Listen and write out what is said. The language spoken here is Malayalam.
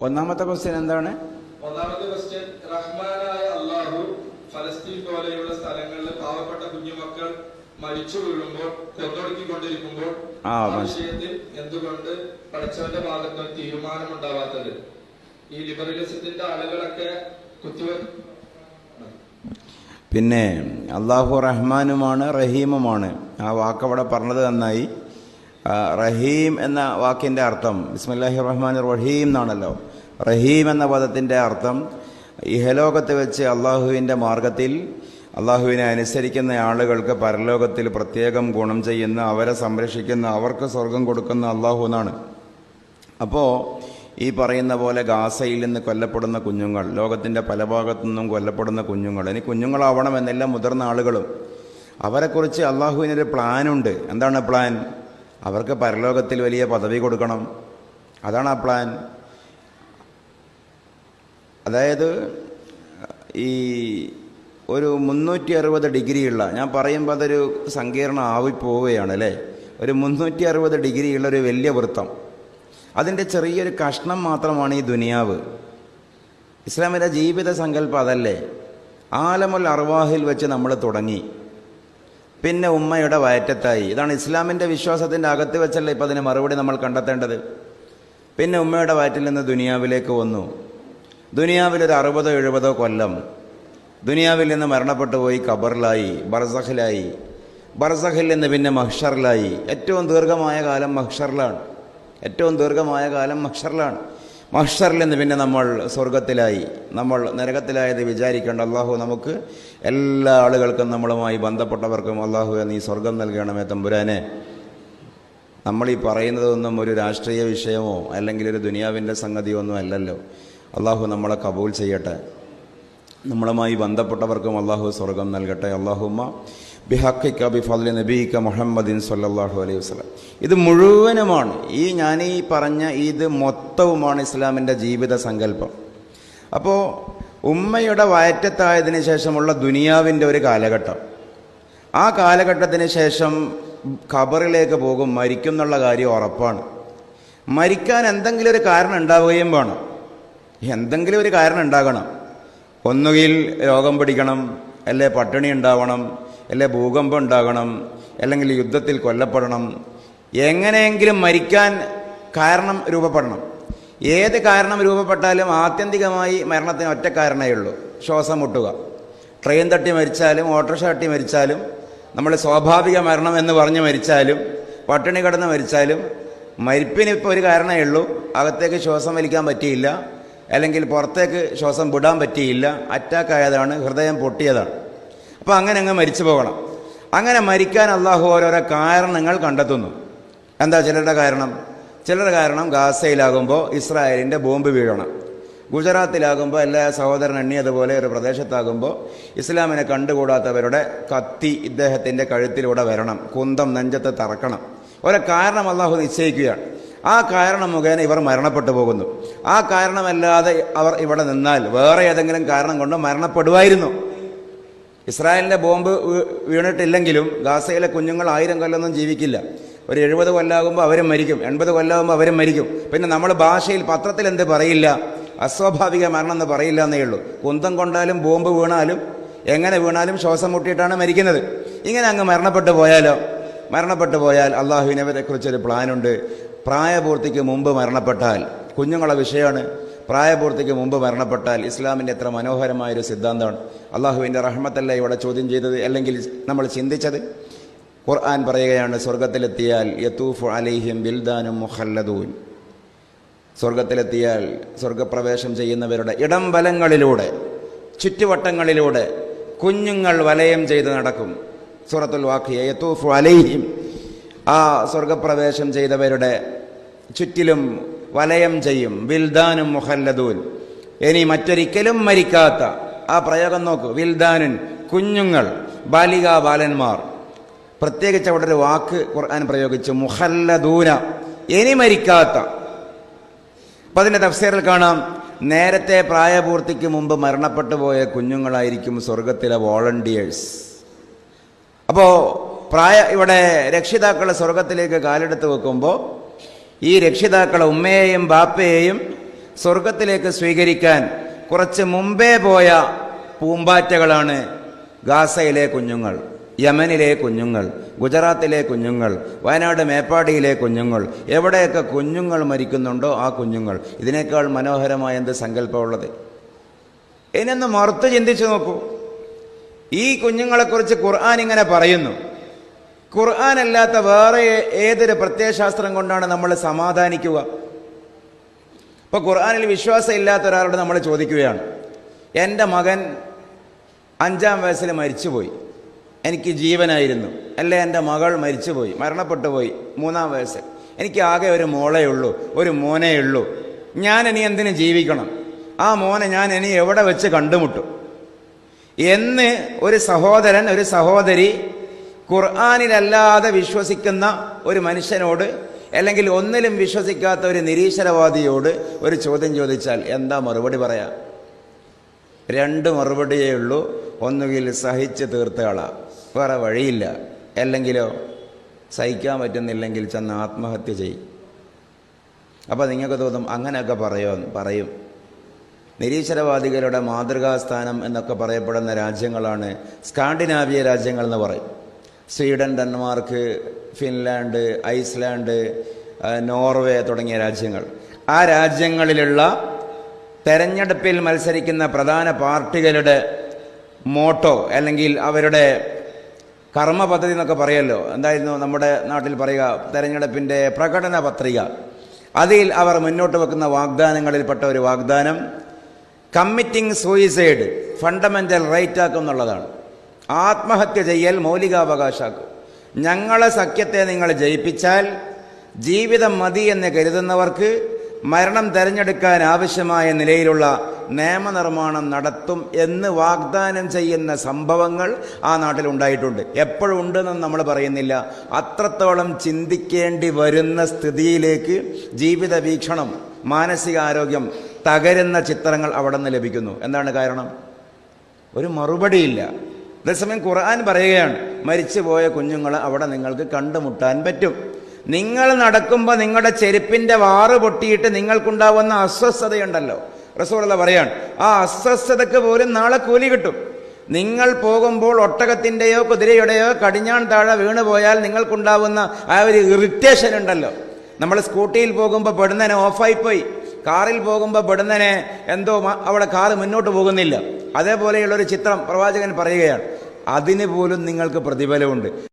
ഒന്നാമത്തെ ക്വസ്റ്റ്യൻ എന്താണ്? ഒന്നാമത്തെ ക്വസ്റ്റ്യൻ റഹ്മാനായ അള്ളാഹു ഫലസ്തീൻ പോലെയുള്ള സ്ഥലങ്ങളിൽ പാവപ്പെട്ട കുഞ്ഞുമക്കൾ മരിച്ചു വീഴുമ്പോൾ കൊന്നൊടുക്കിക്കൊണ്ടിരിക്കുമ്പോൾ ആ, വിഷയത്തിൽ എന്തുകൊണ്ട് പഠിച്ചവന്റെ ഭാഗത്ത് ഒരു തീരുമാനമുണ്ടാവാത്തത്? ഈ ലിബറലിസത്തിന്റെ ആളുകളൊക്കെ കുത്തിവെപ്പ് പിന്നെ അള്ളാഹു റഹ്മാനുമാണ് റഹീമുമാണ്. ആ വാക്കവിടെ പറഞ്ഞത് നന്നായി. റഹീം എന്ന വാക്കിന്റെ അർത്ഥം ബിസ്മില്ലാഹി റഹ്മാൻ റഹീം എന്നാണല്ലോ. റഹീം എന്ന പദത്തിന്റെ അർത്ഥം ഇഹലോകത്ത് വെച്ച് അള്ളാഹുവിന്റെ മാർഗത്തിൽ അള്ളാഹുവിനെ അനുസരിക്കുന്ന ആളുകൾക്ക് പരലോകത്തിൽ പ്രത്യേകം ഗുണം ചെയ്യുന്ന അവരെ സംരക്ഷിക്കുന്ന അവർക്ക് സ്വർഗം കൊടുക്കുന്ന അള്ളാഹു എന്നാണ്. അപ്പോൾ ഈ പറയുന്ന പോലെ ഗാസയിൽ നിന്ന് കൊല്ലപ്പെടുന്ന കുഞ്ഞുങ്ങൾ ലോകത്തിന്റെ പല ഭാഗത്തു നിന്നും കൊല്ലപ്പെടുന്ന കുഞ്ഞുങ്ങൾ ഇനി കുഞ്ഞുങ്ങളാവണമെന്നില്ല മുതിർന്ന ആളുകളും അവരെക്കുറിച്ച് അള്ളാഹുവിനൊരു പ്ലാനുണ്ട്. എന്താണ് പ്ലാൻ? അവർക്ക് പരലോകത്തിൽ വലിയ പദവി കൊടുക്കണം. അതാണ് ആ പ്ലാൻ അതായത് ഈ ഒരു മുന്നൂറ്റി അറുപത് ഡിഗ്രിയുള്ള ഞാൻ പറയുമ്പോൾ അതൊരു സങ്കീർണം ആവിപ്പോവുകയാണ് അല്ലേ? ഒരു മുന്നൂറ്റി അറുപത് ഡിഗ്രിയുള്ള ഒരു വലിയ വൃത്തം. അതിന്റെ ചെറിയൊരു കഷ്ണം മാത്രമാണ് ഈ ദുനിയാവ്. ഇസ്ലാമിന്റെ ജീവിത സങ്കല്പം അതല്ലേ? ആലമുൽ അർവാഹിൽ വെച്ച് നമ്മൾ തുടങ്ങി. പിന്നെ ഉമ്മയുടെ വയറ്റത്തായി ഇതാണ് ഇസ്ലാമിന്റെ വിശ്വാസത്തിന്റെ അകത്ത് വെച്ചല്ല ഇപ്പം അതിന് മറുപടി നമ്മൾ കണ്ടെത്തേണ്ടത്? പിന്നെ ഉമ്മയുടെ വയറ്റിൽ നിന്ന് ദുനിയാവിലേക്ക് വന്നു. ദുനിയാവിലൊരു അറുപതോ എഴുപതോ കൊല്ലം. ദുനിയാവിൽ നിന്ന് മരണപ്പെട്ടു പോയി ഖബറിലായി ബർസഖിലായി. ബർസഖിൽ നിന്ന് പിന്നെ മഹ്ഷറിലായി. ഏറ്റവും ദീർഘമായ കാലം മഹ്ഷറിലാണ്. ഏറ്റവും ദീർഘമായ കാലം മഹ്ഷറിലാണ്. മഹ്ഷറിൽ നിന്ന് പിന്നെ നമ്മൾ സ്വർഗത്തിലായി. നമ്മൾ നരകത്തിലായത് വിചാരിക്കേണ്ട അള്ളാഹു നമുക്ക് എല്ലാ ആളുകൾക്കും നമ്മളുമായി ബന്ധപ്പെട്ടവർക്കും അള്ളാഹു ഈ സ്വർഗം നൽകണമേ തമ്പുരാനെ. നമ്മൾ ഈ പറയുന്നതൊന്നും ഒരു രാഷ്ട്രീയ വിഷയമോ അല്ലെങ്കിൽ ഒരു ദുനിയാവിന്റെ സംഗതിയോ ഒന്നും അല്ലല്ലോ. അള്ളാഹു നമ്മളെ കബൂൽ ചെയ്യട്ടെ. നമ്മളുമായി ബന്ധപ്പെട്ടവർക്കും അള്ളാഹു സ്വർഗം നൽകട്ടെ. അള്ളാഹുമ്മ ബിഹക്കിക്ക ബിഫദ്ലി നബീക്ക മുഹമ്മദിൻ സല്ലല്ലാഹു അലൈഹി വസല്ലം. ഇത് മുഴുവനുമാണ്. ഈ ഞാൻ ഈ പറഞ്ഞ ഇത് മൊത്തവുമാണ് ഇസ്ലാമിന്റെ ജീവിത സങ്കല്പം. അപ്പോൾ ഉമ്മയുടെ വയറ്റത്തായതിന് ശേഷമുള്ള ദുനിയാവിന്റെ ഒരു കാലഘട്ടം. ആ കാലഘട്ടത്തിന് ശേഷം ഖബറിലേക്ക് പോകും മരിക്കും എന്നുള്ള കാര്യം ഉറപ്പാണ്. മരിക്കാൻ എന്തെങ്കിലും ഒരു കാരണം ഉണ്ടാവുകയും വേണം. എന്തെങ്കിലും ഒരു കാരണം ഉണ്ടാകണം. ഒന്നുകിൽ രോഗം പിടിക്കണം അല്ലെ പട്ടിണി ഉണ്ടാവണം അല്ലെ ഭൂകമ്പം ഉണ്ടാകണം അല്ലെങ്കിൽ യുദ്ധത്തിൽ കൊല്ലപ്പെടണം എങ്ങനെയെങ്കിലും മരിക്കാൻ കാരണം രൂപപ്പെടണം. ഏത് കാരണം രൂപപ്പെട്ടാലും ആത്യന്തികമായി മരണത്തിന് ഒറ്റ കാരണമേ ഉള്ളൂ ശ്വാസം മുട്ടുക. ട്രെയിൻ തട്ടി മരിച്ചാലും ഓട്ടോറിക്ഷ തട്ടി മരിച്ചാലും നമ്മൾ സ്വാഭാവിക മരണം എന്ന് പറഞ്ഞ് മരിച്ചാലും പട്ടിണി കിടന്ന് മരിച്ചാലും മരിപ്പിന് ഇപ്പോൾ ഒരു കാരണമേ ഉള്ളൂ അകത്തേക്ക് ശ്വാസം വലിക്കാൻ പറ്റിയില്ല അല്ലെങ്കിൽ പുറത്തേക്ക് ശ്വാസം വിടാൻ പറ്റിയില്ല അറ്റാക്ക് ആയതാണ് ഹൃദയം പൊട്ടിയതാണ്. അപ്പോൾ അങ്ങനെ അങ്ങ് മരിച്ചു പോകണം. അങ്ങനെ മരിക്കാൻ അള്ളാഹു ഓരോരോ കാരണങ്ങൾ കണ്ടെത്തുന്നു. എന്താ ചിലരുടെ കാരണം? ചിലരുടെ കാരണം ഗാസയിലാകുമ്പോൾ ഇസ്രായേലിന്റെ ബോംബ് വീഴണം. ഗുജറാത്തിലാകുമ്പോൾ എല്ലാ സഹോദരൻ എണ്ണിയതുപോലെ ഒരു പ്രദേശത്താകുമ്പോൾ ഇസ്ലാമിനെ കണ്ടുകൂടാത്തവരുടെ കത്തി ഇദ്ദേഹത്തിന്റെ കഴുത്തിലൂടെ വരണം. കുന്തം നെഞ്ചത്ത് തറക്കണം. ഓരോ കാരണം അള്ളാഹു നിശ്ചയിക്കുകയാണ്. ആ കാരണം മുഖേന ഇവർ മരണപ്പെട്ടു പോകുന്നു. ആ കാരണമല്ലാതെ അവർ ഇവിടെ നിന്നാൽ വേറെ ഏതെങ്കിലും കാരണം കൊണ്ട് മരണപ്പെടുമായിരുന്നു. ഇസ്രായേലിന്റെ ബോംബ് വീണിട്ടില്ലെങ്കിലും ഗാസയിലെ കുഞ്ഞുങ്ങൾ ആയിരം കൊല്ലമൊന്നും ജീവിക്കില്ല. ഒരു എഴുപത് കൊല്ലാകുമ്പോൾ അവരും മരിക്കും. എൺപത് കൊല്ലാകുമ്പോൾ അവരും മരിക്കും. പിന്നെ നമ്മൾ ഭാഷയിൽ പത്രത്തിൽ എന്ത് പറയില്ല? അസ്വാഭാവിക മരണം എന്ന് പറയില്ല എന്നേ ഉള്ളൂ. കുന്തം കൊണ്ടാലും ബോംബ് വീണാലും എങ്ങനെ വീണാലും ശ്വാസം മുട്ടിയിട്ടാണ് മരിക്കുന്നത്. ഇങ്ങനെ അങ്ങ് മരണപ്പെട്ടു പോയാലോ? മരണപ്പെട്ടു പോയാൽ അള്ളാഹുവിനെ കുറിച്ചൊരു പ്ലാനുണ്ട് പ്രായപൂർത്തിക്ക് മുമ്പ് മരണപ്പെട്ടാൽ. കുഞ്ഞുങ്ങളെ വിഷയമാണ്. പ്രായപൂർത്തിക്ക് മുമ്പ് മരണപ്പെട്ടാൽ ഇസ്ലാമിന്റെ എത്ര മനോഹരമായൊരു സിദ്ധാന്തമാണ്. അള്ളാഹുവിന്റെ റഹ്മത്തല്ല ഇവിടെ ചോദ്യം ചെയ്തത്? അല്ലെങ്കിൽ നമ്മൾ ചിന്തിച്ചത്? ഖുർആൻ പറയുകയാണ് സ്വർഗത്തിലെത്തിയാൽ യത്തൂഫു അലൈഹിം ബിൽദാനും മുഹല്ലദൂൻ സ്വർഗത്തിലെത്തിയാൽ സ്വർഗപ്രവേശം ചെയ്യുന്നവരുടെ ഇടം വലങ്ങളിലൂടെ ചുറ്റുവട്ടങ്ങളിലൂടെ കുഞ്ഞുങ്ങൾ വലയം ചെയ്ത് നടക്കും. സൂറത്തുൽ വാഖിയ യത്തൂഫു അലൈഹിം. ആ സ്വർഗപ്രവേശം ചെയ്തവരുടെ ചുറ്റിലും വലയം ചെയ്യും. വിൽദാനും മുഹല്ലദൂൻ ഇനി മറ്റൊരിക്കലും മരിക്കാത്ത ആ പ്രയോഗം നോക്കൂ. വിൽദാനുൻ കുഞ്ഞുങ്ങൾ ബാലികാ ബാലന്മാർ പ്രത്യേകിച്ച് അവിടെ ഒരു വാക്ക് ഖുർആൻ പ്രയോഗിച്ചു. മുഹല്ലദൂന ഇനി മരിക്കാത്ത. അപ്പൊ അതിന്റെ തഫ്സീറിൽ കാണാം. നേരത്തെ പ്രായപൂർത്തിക്ക് മുമ്പ് മരണപ്പെട്ടു പോയ കുഞ്ഞുങ്ങളായിരിക്കും സ്വർഗത്തിലെ വോളണ്ടിയേഴ്സ്. അപ്പോൾ പ്രായ ഇവിടെ രക്ഷിതാക്കളെ സ്വർഗത്തിലേക്ക് കാലെടുത്ത് വെക്കുമ്പോൾ ഈ രക്ഷിതാക്കളെ ഉമ്മയെയും ബാപ്പയെയും സ്വർഗത്തിലേക്ക് സ്വീകരിക്കാൻ കുറച്ച് മുമ്പേ പോയ പൂമ്പാറ്റകളാണ് ഗാസയിലെ കുഞ്ഞുങ്ങൾ യമനിലെ കുഞ്ഞുങ്ങൾ ഗുജറാത്തിലെ കുഞ്ഞുങ്ങൾ വയനാട് മേപ്പാടിയിലെ കുഞ്ഞുങ്ങൾ. എവിടെയൊക്കെ കുഞ്ഞുങ്ങൾ മരിക്കുന്നുണ്ടോ ആ കുഞ്ഞുങ്ങൾ. ഇതിനേക്കാൾ മനോഹരമായ എന്ത് സങ്കല്പമുള്ളത്? ഇതിനൊന്ന് മറുത്ത് ചിന്തിച്ചു നോക്കൂ. ഈ കുഞ്ഞുങ്ങളെക്കുറിച്ച് ഖുർആൻ ഇങ്ങനെ പറയുന്നു. ഖുർആൻ അല്ലാത്ത വേറെ ഏതൊരു പ്രത്യയശാസ്ത്രം കൊണ്ടാണ് നമ്മൾ സമാധാനിക്കുക? ഇപ്പൊ ഖുർആനിൽ വിശ്വാസം ഇല്ലാത്ത ഒരാളോട് നമ്മൾ ചോദിക്കുകയാണ്. എന്റെ മകൻ അഞ്ചാം വയസ്സിൽ മരിച്ചുപോയി. എനിക്ക് ജീവനായിരുന്നു. അല്ലെ എന്റെ മകൾ മരിച്ചുപോയി മരണപ്പെട്ടു പോയി മൂന്നാം വയസ്സിൽ. എനിക്ക് ആകെ ഒരു മോളേ ഉള്ളൂ ഒരു മോനേ ഉള്ളൂ. ഞാൻ ഇനി എന്തിനു ജീവിക്കണം? ആ മോനെ ഞാൻ ഇനി എവിടെ വെച്ച് കണ്ടുമുട്ടും? എന്ന് ഒരു സഹോദരൻ ഒരു സഹോദരി ഖുർആാനിലല്ലാതെ വിശ്വസിക്കുന്ന ഒരു മനുഷ്യനോട് അല്ലെങ്കിൽ ഒന്നിലും വിശ്വസിക്കാത്ത ഒരു നിരീശ്വരവാദിയോട് ഒരു ചോദ്യം ചോദിച്ചാൽ എന്താ മറുപടി പറയാം? രണ്ട് മറുപടിയേ ഉള്ളൂ. ഒന്നുകിൽ സഹിച്ച് തീർത്തയാള വേറെ വഴിയില്ല. അല്ലെങ്കിലോ സഹിക്കാൻ പറ്റുന്നില്ലെങ്കിൽ ചെന്ന് ആത്മഹത്യ ചെയ്യും. അപ്പോൾ നിങ്ങൾക്ക് തോന്നും അങ്ങനെയൊക്കെ പറയോ? പറയും. നിരീശ്വരവാദികളുടെ മാതൃകാസ്ഥാനം എന്നൊക്കെ പറയപ്പെടുന്ന രാജ്യങ്ങളാണ് സ്കാൻഡിനാവിയ രാജ്യങ്ങൾ എന്ന് പറയും. Sweden Denmark Finland Iceland Norway തുടങ്ങിയ രാജ്യങ്ങൾ. ആ രാജ്യങ്ങളിലുള്ള തെരഞ്ഞെടുപ്പിൽ മത്സരിക്കുന്ന പ്രധാന പാർട്ടികളുടെ മോട്ടോ അല്ലെങ്കിൽ അവരുടെ കർമ്മ പദ്ധതി എന്നൊക്കെ പറയല്ലോ. എന്തായിരുന്നു? നമ്മുടെ നാട്ടിൽ പറയുക തെരഞ്ഞെടുപ്പിന്റെ പ്രകടന പത്രിക. അതിൽ അവർ മുന്നോട്ട് വെക്കുന്ന വാഗ്ദാനങ്ങളിൽപ്പെട്ട ഒരു വാഗ്ദാനം കമ്മിറ്റിംഗ് സൂയിസൈഡ് ഫണ്ടമെന്റൽ റൈറ്റ് ആക്കും എന്നുള്ളതാണ് ആത്മഹത്യ ചെയ്യൽ മൗലികാവകാശാക്കും. ഞങ്ങളെ സഖ്യത്തെ നിങ്ങൾ ജയിപ്പിച്ചാൽ ജീവിതം മതി എന്ന് കരുതുന്നവർക്ക് മരണം തിരഞ്ഞെടുക്കാൻ ആവശ്യമായ നിലയിലുള്ള നിയമനിർമ്മാണം നടത്തും എന്ന് വാഗ്ദാനം ചെയ്യുന്ന സംഭവങ്ങൾ ആ നാട്ടിൽ ഉണ്ടായിട്ടുണ്ട്. എപ്പോഴും ഉണ്ടെന്നും നമ്മൾ പറയുന്നില്ല. അത്രത്തോളം ചിന്തിക്കേണ്ടി വരുന്ന സ്ഥിതിയിലേക്ക് ജീവിത വീക്ഷണം മാനസികാരോഗ്യം തകരുന്ന ചിത്രങ്ങൾ അവിടെ നിന്ന് ലഭിക്കുന്നു. എന്താണ് കാരണം? ഒരു മറുപടിയില്ല. അതേസമയം ഖുർആൻ പറയുകയാണ് മരിച്ചുപോയ കുഞ്ഞുങ്ങൾ അവിടെ നിങ്ങൾക്ക് കണ്ടുമുട്ടാൻ പറ്റും. നിങ്ങൾ നടക്കുമ്പോൾ നിങ്ങളുടെ ചെരുപ്പിന്റെ വാറ് പൊട്ടിയിട്ട് നിങ്ങൾക്കുണ്ടാവുന്ന അസ്വസ്ഥതയുണ്ടല്ലോ. റസൂള്ള പറയാണ് ആ അസ്വസ്ഥതക്ക് പോലും നാളെ കൂലി കിട്ടും. നിങ്ങൾ പോകുമ്പോൾ ഒട്ടകത്തിന്റെയോ കുതിരയുടെയോ കടിഞ്ഞാൺ താഴെ വീണ് പോയാൽ നിങ്ങൾക്കുണ്ടാവുന്ന ആ ഒരു ഇറിറ്റേഷൻ ഉണ്ടല്ലോ. നമ്മൾ സ്കൂട്ടിയിൽ പോകുമ്പോൾ പെടുന്നതിന് ഓഫായിപ്പോയി കാറിൽ പോകുമ്പോൾ പെടുന്നതിനെ എന്തോ അവിടെ കാറ് മുന്നോട്ട് പോകുന്നില്ല. അതേപോലെയുള്ളൊരു ചിത്രം പ്രവാചകൻ പറയുകയാണ്. അതിന് പോലും നിങ്ങൾക്ക് പ്രതിഫലമുണ്ട്.